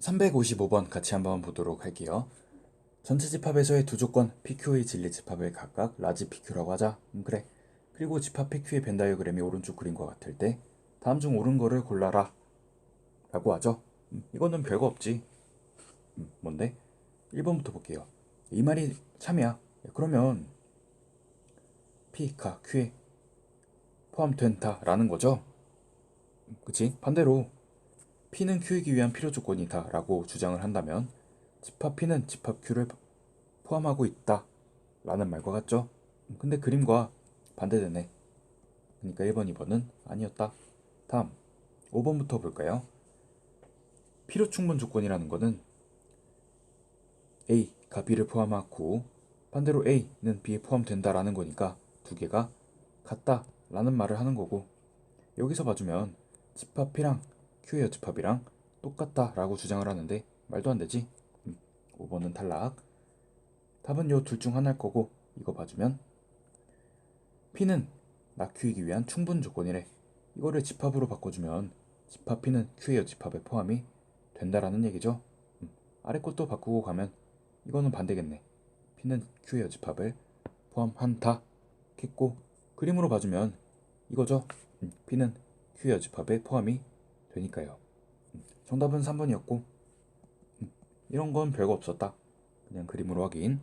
355번 같이 한번 보도록 할게요. 전체 집합에서의 두 조건 PQ의 진리 집합을 각각 라지 PQ라고 하자. 음, 그래. 그리고 집합 PQ의 벤 다이어그램이 오른쪽 그림과 같을 때 다음 중 옳은 거를 골라라. 라고 하죠. 음, 이거는 별거 없지. 음, 뭔데? 1번부터 볼게요. 이 말이 참이야. 그러면 P가 Q에 포함된다라는 거죠. 음, 그치? 반대로 P는 Q이기 위한 필요 조건이다 라고 주장을 한다면 집합 P는 집합 Q를 포함하고 있다 라는 말과 같죠? 음, 근데 그림과 반대되네. 그러니까 1번, 2번은 아니었다. 다음 5번부터 볼까요? 필요 충분 조건이라는 거는 A가 B를 포함하고 반대로 A는 B에 포함된다라는 거니까 두 개가 같다라는 말을 하는 거고 여기서 봐주면 집합 P랑 Q의 집합이랑 똑같다 라고 주장을 하는데 말도 안 되지? 음, 5번은 탈락. 답은 요 둘 중 하나일 거고 이거 봐주면 P는 나 Q이기 위한 충분 조건이래. 이거를 집합으로 바꿔주면 집합 P는 Q의 집합에 포함이 된다라는 얘기죠. 음, 아래 것도 바꾸고 가면 이거는 반대겠네. P는 Q의 집합을 포함한다. 겠고 그림으로 봐주면 이거죠. 음, P는 Q의 집합에 포함이 되니까요. 음, 정답은 3번이었고 음, 이런 건 별거 없었다. 그냥 그림으로 확인.